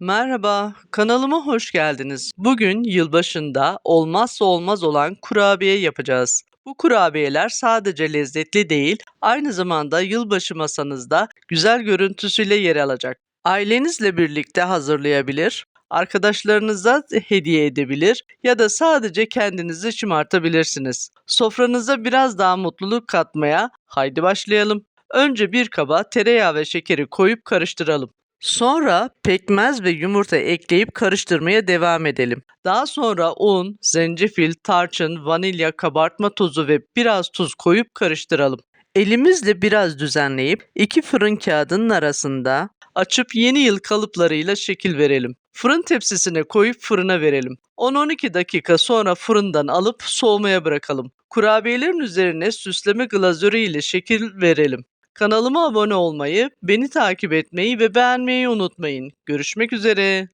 Merhaba, kanalıma hoş geldiniz. Bugün yılbaşında olmazsa olmaz olan kurabiye yapacağız. Bu kurabiyeler sadece lezzetli değil, aynı zamanda yılbaşı masanızda güzel görüntüsüyle yer alacak. Ailenizle birlikte hazırlayabilir, arkadaşlarınıza hediye edebilir ya da sadece kendinizi şımartabilirsiniz. Sofranıza biraz daha mutluluk katmaya haydi başlayalım. Önce bir kaba tereyağı ve şekeri koyup karıştıralım. Sonra pekmez ve yumurta ekleyip karıştırmaya devam edelim. Daha sonra un, zencefil, tarçın, vanilya, kabartma tozu ve biraz tuz koyup karıştıralım. Elimizle biraz düzenleyip iki fırın kağıdının arasında açıp yeni yıl kalıplarıyla şekil verelim. Fırın tepsisine koyup fırına verelim. 10-12 dakika sonra fırından alıp soğumaya bırakalım. Kurabiyelerin üzerine süsleme glazürü ile şekil verelim. Kanalıma abone olmayı, beni takip etmeyi ve beğenmeyi unutmayın. Görüşmek üzere.